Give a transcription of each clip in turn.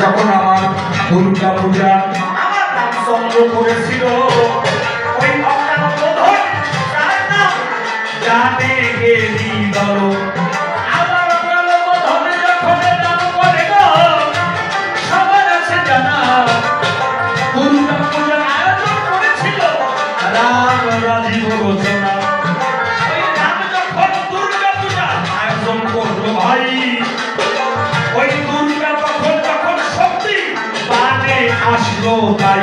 যখন আমার দুর্গা পূজা আমার করেছিল ওই ভক্তার বোধন আসলো তাই।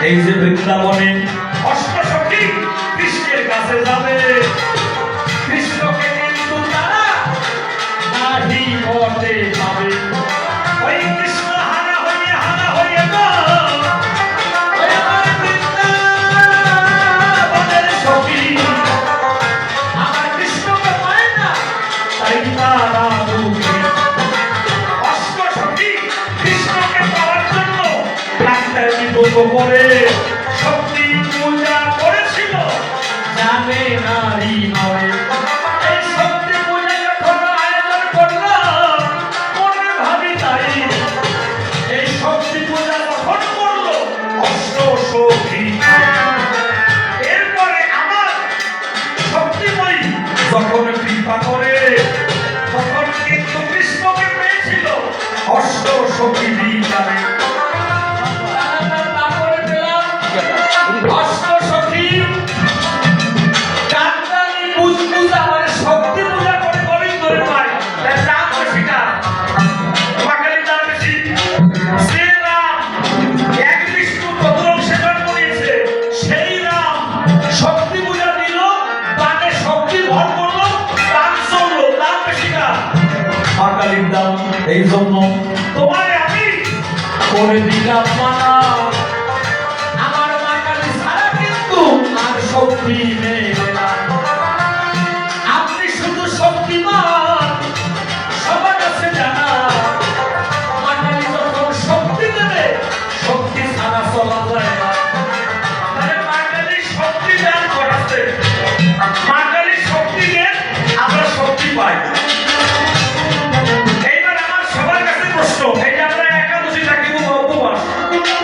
এই যে বৃন্দাবনে সখী জানে Now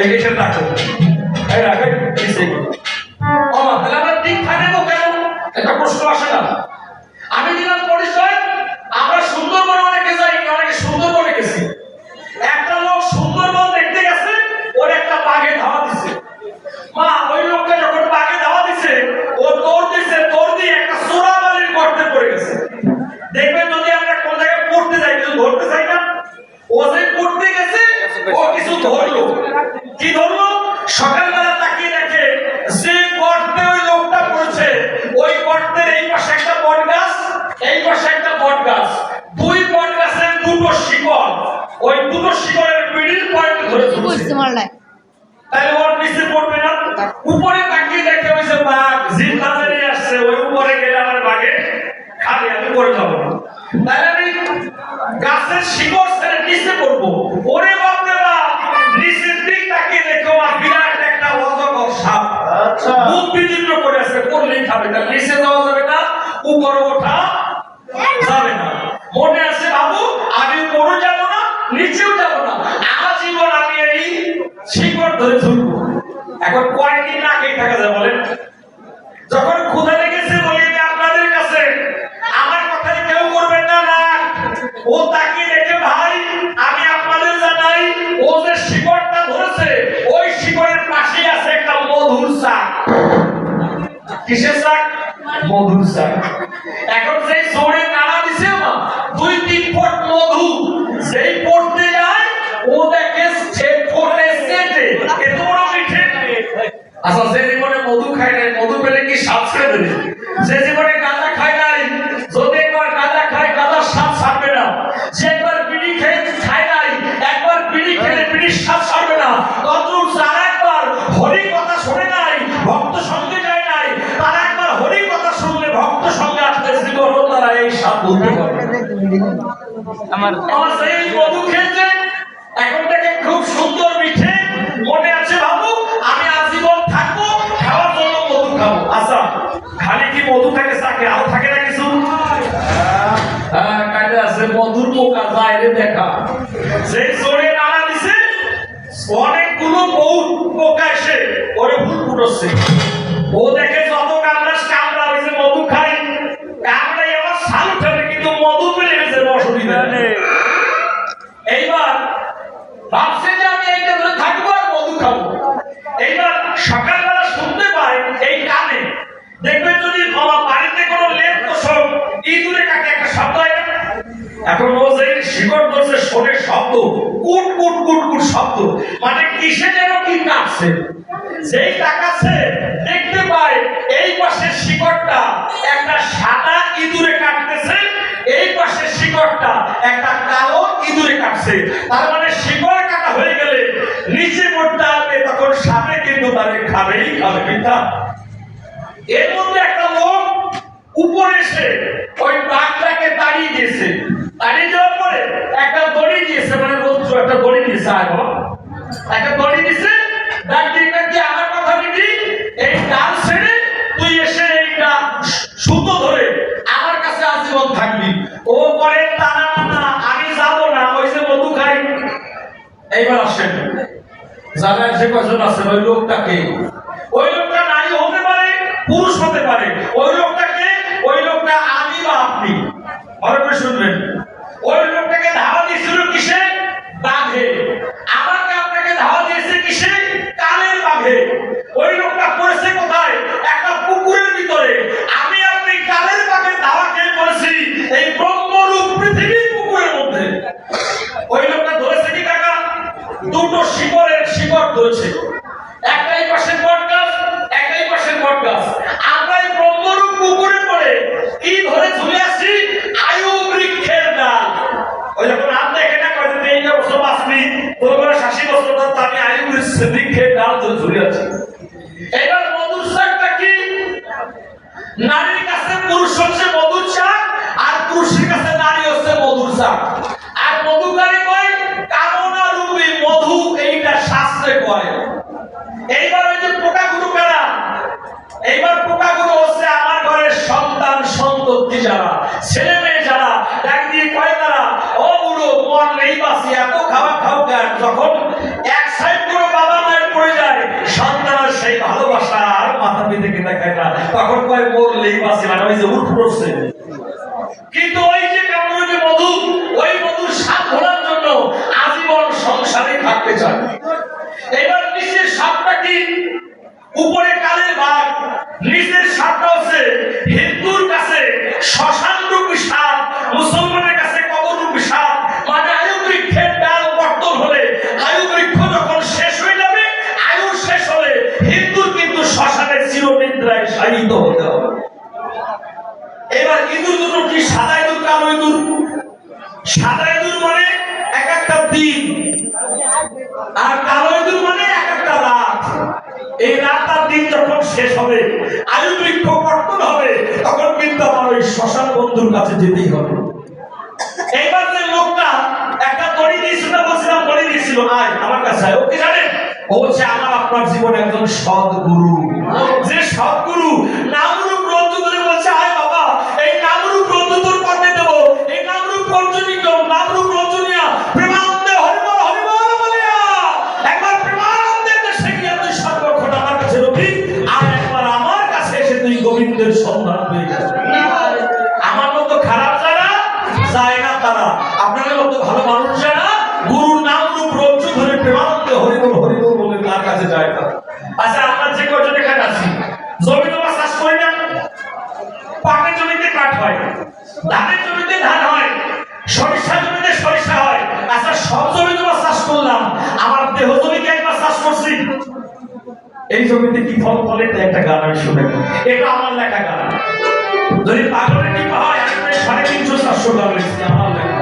এই এসে রাখো এই রাখো কিসে ও, তাহলে ঠিক থাকব কেন? একটা প্রশ্ন আসে না। আমি দিলাম পরিচয়, আমরা সুন্দরবনে অনেকে যাই, অনেকে সুন্দরবনে গেছি। একটা লোক সুন্দরবন দেখতে গেছে, ওর একটা বাঘে ধাওয়া দিছে। মা, ওই লোকটা যখন বাঘে ধাওয়া দিছে, ও দৌড় দিছে, দৌড় দিয়ে একটা চোরাবালির গর্তে পড়ে গেছে। দেখবেন যদি আমরা কোন জায়গায় পড়তে যাই কিছু ধরতে চাই না, ও যে পড়তে গেছে, ও কিছু ধরলো। কি ধরলো? সকালবেলা তাকিয়ে দেখে যে গর্তে ওই লোকটা পড়েছে। ওই গর্তের এই পাশে একটা বট গাছ এই পাশে একটা বট গাছ দুই বট গাছের দুটো শিকড় ওই দুটো শিকড়ের মিডিল পয়েন্টে ধরে ঝুলছে বুঝতে পারলাই তাহলে ওর নিচে পড়বে না উপরে তাকিয়ে দেখে ওই যে বাঘ জিপ তাড়াতাড়ি আসছে ওই উপরে গেলে আমার বাঘে খালি আমি পড়ে যাব না তাহলে আমি গাছের শিকড় ছেড়ে নিচে পড়ব ওরে বাপ রে বাপ নিচের দিক তাকিয়ে দেখো আমার বিরাট একটা অজগর সাপ আচ্ছা। মুখ বিদীর্ণ করে আছে পড়লেই খাবে না নিচে যাওয়া যাবে না উপরে ওঠা যাবে না মনে আছে বাবু আমি উপরও যাব না নিচেও যাব না আজীবন আমি এই শিকড় ধরে ঝুলবো এখন কয়েকদিন না খেয়ে থাকা যায় বলেন? যখন ক্ষুধা লেগেছে বলি আপনাদের কাছে, আমার কথায় কেউ করবেন না না। ও তাকিয়ে দেখে, ভাই, আমি আপনাদের জানাই, ও যে শিকড়টা ধরেছে, ওই শিকড়ের পাশেই আছে একটা মধুর শাক। কিসের শাক? মধুর শাক। এখন সেই সৌরে নাড়া দিছে দুই তিন ফুট মধু, যেই পড়তে যায়, ও দেখে আচ্ছা যে জীবনে মধু খায় নাই মধু পেলে কি স্বাদ ছেড়ে দেবে? যে জীবনে গাঁজা খায় নাই যদি একবার গাঁজা খায় গাঁজার স্বাদ ছাড়বে না। যে একবার বিড়ি খেয়ে খায় নাই একবার বিড়ি খেলে বিড়ির স্বাদ ছাড়বে না। তদ্রুপ যারা একবার হরি কথা শোনে নাই ভক্ত সঙ্গে যায় নাই তারা একবার হরি কথা শুনলে ভক্ত সঙ্গে আসতে শ্রীকর্ণ তারা এই স্বাদ বলতে পারবে আমার আমার সেই মধু খেয়েছে এখন থেকে খুব সুন্দর ফুটছে ও দেখে যত কামড়াস কামড়া হয়েছে মধু খাই কামড়াই আবার সালু ফেলে কিন্তু মধু পেলে গেছে অসুবিধা নেই এইবার ভাবছে যে আমি এইটা ধরে থাকব আর মধু খাব। এইবার সকালবেলা শুনতে পাই এই কানে দেখবেন যদি আমার বাড়িতে কোনো লেপ তোষক ইঁদুরে কাকে একটা শব্দ হয়? না এখন ও যে শিকড় ধরছে শোনে শব্দ কুট কুট কুট কুট শব্দ। মানে কিসে যেন কি কাটছে যেই তাকাচ্ছে দেখতে পায়, এই পাশের শিকড়টা একটা সাদা ইঁদুরে কাটতেছে, এই পাশের শিকড়টা একটা কালো ইঁদুরে কাটছে। তার মানে শিকড় কাটা হয়ে গেলে নিচে পড়তে আসবে তখন সাপে কিন্তু তারে খাবেই খাবে মিথ্যা এর মধ্যে একটা লোক উপরে এসে ওই বাঘটাকে তাড়িয়ে দিয়েছে। তাড়িয়ে দেওয়ার পরে একটা দড়ি দিয়েছে মানে রৌদ্র একটা দড়ি দিয়েছে বাবা একটা দড়ি দিয়েছে এইবার আসেন। যারা যে আছেন? ওই লোকটাকে ওই লোকটা নারী হতে পারে, পুরুষ হতে পারে। ওই লোকটাকে ওই লোকটা আমি আপনি ভালো শুনবেন ওই লোকটাকে ধাওয়া দিয়েছিল কিসে বাঘে আমাকে আপনাকে ধাওয়া দিয়েছে কিসে কালের বাঘে ওই লোকটা পড়েছে কোথায় একটা পুকুরের ভিতরে আমি আপনি কালের বাঘের ধাওয়া খেয়ে পড়েছি এই ব্রহ্মরূপ পৃথিবীর পুকুরের মধ্যে ওই লোকটা ধরেছে কি টাকা দুটো শিকড়ের শিকড় ধরেছে একটাই পাশের বট গাছ একটাই পাশের বট গাছ আমরা এই ব্রহ্মরূপ পুকুরে পড়ে কি ধরে ঝুলে আসছি আয়ু বৃক্ষের ডাল ওই যখন হাত দেখে না কয় যে এই বছর বাঁচবি তোর বয়স আশি বছর তো আমি বৃক্ষ- বৃক্ষের ডাল ধরে আছি। এবার মধুর শাকটা কি? নারীর কাছে পুরুষ হচ্ছে মধুর শাক, আর পুরুষের কাছে নারী হচ্ছে মধুর শাক আর মধুকারী কয় কামনা রূপী মধু এইটা শাস্ত্রে কয় এইবার ওই যে পোকাগুলো কারা এইবার পোকাগুলো হচ্ছে আমার ঘরের সন্তান সন্ততি যারা ছেলে মেয়ে যারা ডাক দিয়ে কয় তারা ও বুড়ো মন নেই বাসি এত খাওয়া খাও কেন যখন এক সাইড করে বাবা মা তখন কয় মরলেই মানে ওই যে উঠ পড়ছে। কিন্তু ওই যে কামরূপী মধু, ওই মধুর স্বাদ ভোলার জন্য আজীবন সংসারে থাকতে চায়। এবার নিচের সাপটা কি? উপরে শেষ হবে। আয়ু বৃক্ষ কর্তন হবে, তখন কিন্তু আমার ওই শ্মশান বন্ধুর কাছে যেতেই হবে। এইবার যে লোকটা একটা তরি দিয়েছিল বলছিলাম তরি দিয়েছিল, আয়, আমার কাছে ওকে জানেন ও হচ্ছে আমার, আপনার জীবনে একজন সৎ তারা। আপনাদের মতো ভালো মানুষ যারা গুরুর নাম রূপ রজ্জু ধরে প্রেমানন্দে হরিবল হরিবল বলে তার কাছে যায় তারা। আচ্ছা আমরা যে কজন এখানে আছি? জমি তোমার চাষ করি না? পাটের জমিতে কাঠ হয়। ধানের জমিতে ধান হয়। সরিষা জমিতে সরিষা হয়। আচ্ছা সব জমি তোমার চাষ করলাম। আমার দেহ জমিকে একবার চাষ করছি। এই জমিতে কি ফল ফলে? একটা গান আমি শুনে এটা আমার লেখা গান। যদি পাগলের টিপা হয় সাড়ে তিনশো চারশো গান লিখছি আমার লেখা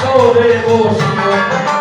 আসরে বসিও